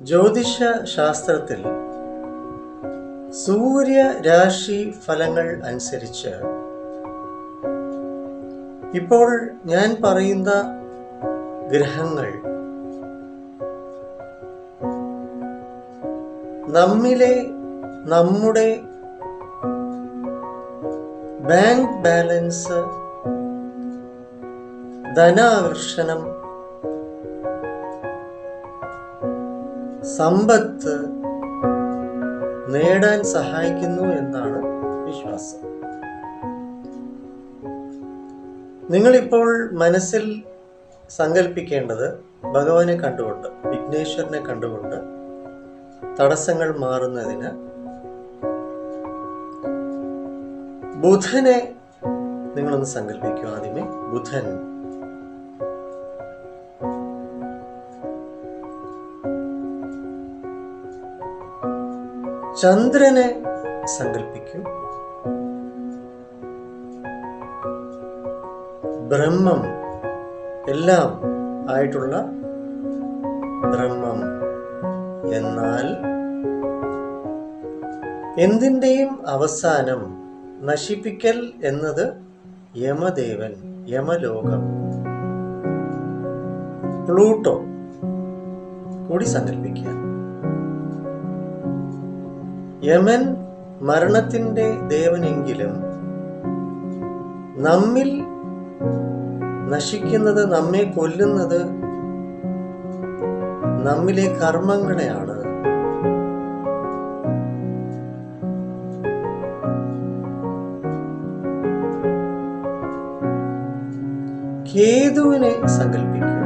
ജ്യോതിഷ ശാസ്ത്രത്തിൽ സൂര്യ രാശി ഫലങ്ങൾ അനുസരിച്ച് ഇപ്പോൾ ഞാൻ പറയുന്ന ഗ്രഹങ്ങൾ നമ്മിലെ നമ്മുടെ ബാങ്ക് ബാലൻസ് ധനാകർഷണം സമ്പത്ത് നേടാൻ സഹായിക്കുന്നു എന്നാണ് വിശ്വാസം. നിങ്ങളിപ്പോൾ മനസ്സിൽ സങ്കല്പിക്കേണ്ടത് ഭഗവാനെ കണ്ടുകൊണ്ട് വിഘ്നേശ്വരനെ കണ്ടുകൊണ്ട് തടസ്സങ്ങൾ മാറുന്നതിന് ബുധനെ നിങ്ങളൊന്ന് സങ്കല്പിക്കുക ആദ്യമേ. ബുധൻ ചന്ദ്രനെ സങ്കല്പിക്കൂ. ബ്രഹ്മം എല്ലാം ആയിട്ടുള്ള ബ്രഹ്മം എന്നാൽ എന്തിന്റെയും അവസാനം നശിപ്പിക്കൽ എന്നത് യമദേവൻ യമലോകം. പ്ലൂട്ടോ കൂടി സങ്കല്പിക്കുക. യമൻ മരണത്തിന്റെ ദേവനെങ്കിലും നമ്മിൽ നശിക്കുന്നത് നമ്മെ കൊല്ലുന്നത് നമ്മിലെ കർമ്മങ്ങളെയാണ്. കേതുവിനെ സങ്കല്പിക്കൂ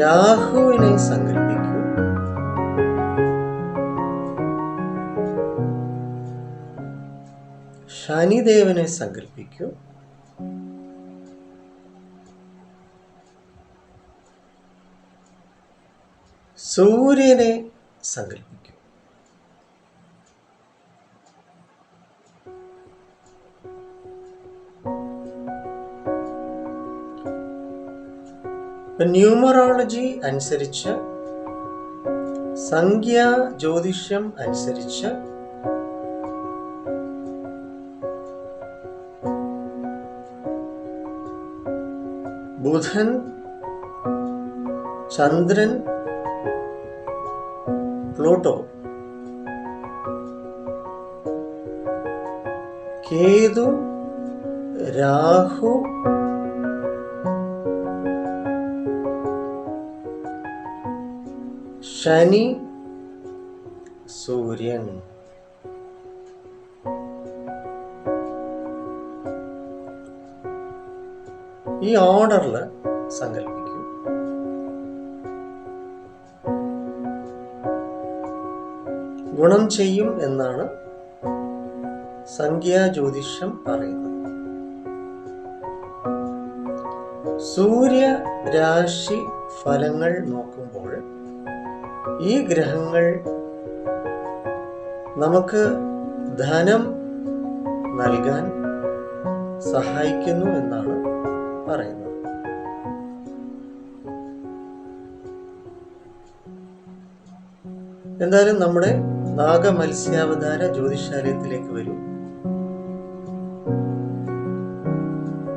രാഹുവിനെ സങ്കല്പിക്കൂ ശനിദേവനെ സങ്കല്പിക്കൂ. സൂര്യനെ സങ്കല്പിക്കൂ. ന്യൂമറോളജി അനുസരിച്ച് സംഖ്യാ ജ്യോതിഷം അനുസരിച്ച് ബുധൻ ചന്ദ്രൻ പ്ലൂട്ടോ. കേതു രാഹു ശനി സൂര്യൻ. ഈ ഓർഡറിൽ സങ്കല്പിക്കും ഗുണം ചെയ്യും എന്നാണ് സംഖ്യാ ജ്യോതിഷം പറയുന്നത്. സൂര്യ രാശി ഫലങ്ങൾ നോക്കുമ്പോൾ ഈ ഗ്രഹങ്ങൾ നമുക്ക് ധനം നൽകാൻ സഹായിക്കുന്നു എന്നാണ് പറയുന്നത് എന്തായാലും നമ്മുടെ നാഗമത്സ്യാവതാര ജ്യോതിഷാലയത്തിലേക്ക് വരൂ.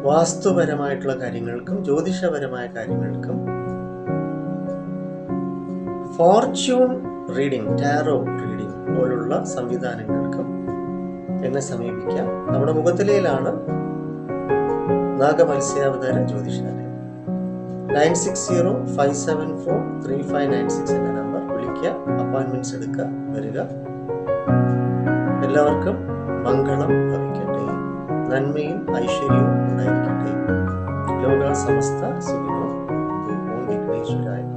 വാസ്തുപരമായിട്ടുള്ള കാര്യങ്ങൾക്കും ജ്യോതിഷപരമായ കാര്യങ്ങൾക്കും ഫോർച്യൂൺ റീഡിംഗ് ടാറോ റീഡിംഗ് പോലുള്ള സംവിധാനങ്ങൾക്കും എന്നെ സമീപിക്കാം. നമ്മുടെ മുഖത്തിലയിലാണ് നാഗമത്സ്യാവതാരം ജ്യോതിഷാലയം. Nine six zero five seven four three five nine six എന്ന നമ്പർ വിളിക്കുക. അപ്പോയിൻമെന്റ്സ് എടുക്കുക. വരിക. എല്ലാവർക്കും മംഗളം ഭവിക്കട്ടെ നന്മയും ഐശ്വര്യവും ഉണ്ടായിരിക്കട്ടെ. ലോക സമസ്ത സുഖിനോ. ഓം വിഘ്നേശ്വരായ